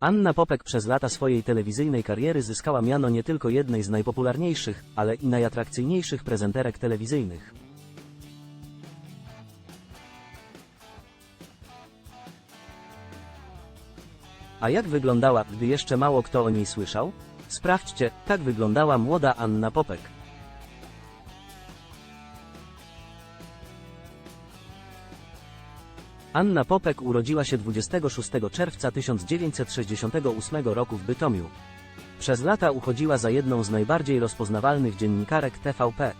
Anna Popek przez lata swojej telewizyjnej kariery zyskała miano nie tylko jednej z najpopularniejszych, ale i najatrakcyjniejszych prezenterek telewizyjnych. A jak wyglądała, gdy jeszcze mało kto o niej słyszał? Sprawdźcie, tak wyglądała młoda Anna Popek. Anna Popek urodziła się 26 czerwca 1968 roku w Bytomiu. Przez lata uchodziła za jedną z najbardziej rozpoznawalnych dziennikarek TVP.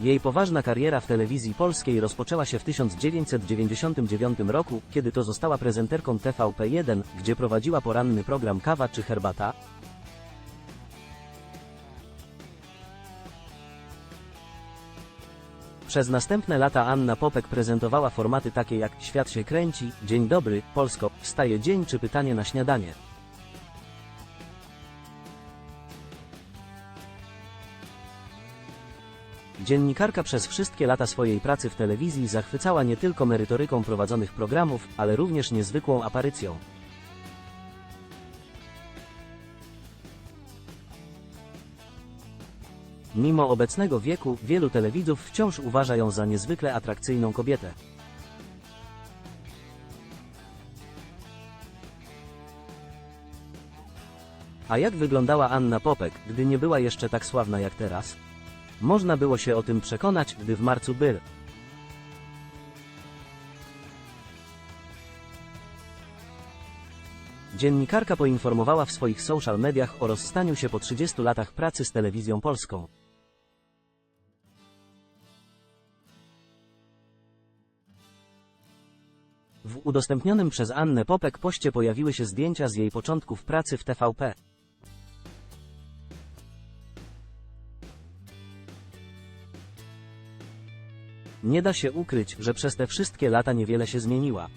Jej poważna kariera w telewizji polskiej rozpoczęła się w 1999 roku, kiedy to została prezenterką TVP1, gdzie prowadziła poranny program Kawa czy Herbata. Przez następne lata Anna Popek prezentowała formaty takie jak Świat się kręci, Dzień dobry, Polsko, Wstaje dzień czy Pytanie na śniadanie. Dziennikarka przez wszystkie lata swojej pracy w telewizji zachwycała nie tylko merytoryką prowadzonych programów, ale również niezwykłą aparycją. Mimo obecnego wieku, wielu telewidzów wciąż uważa ją za niezwykle atrakcyjną kobietę. A jak wyglądała Anna Popek, gdy nie była jeszcze tak sławna jak teraz? Można było się o tym przekonać, gdy w marcu byl. Dziennikarka poinformowała w swoich social mediach o rozstaniu się po 30 latach pracy z telewizją polską. W udostępnionym przez Annę Popek poście pojawiły się zdjęcia z jej początków pracy w TVP. Nie da się ukryć, że przez te wszystkie lata niewiele się zmieniła.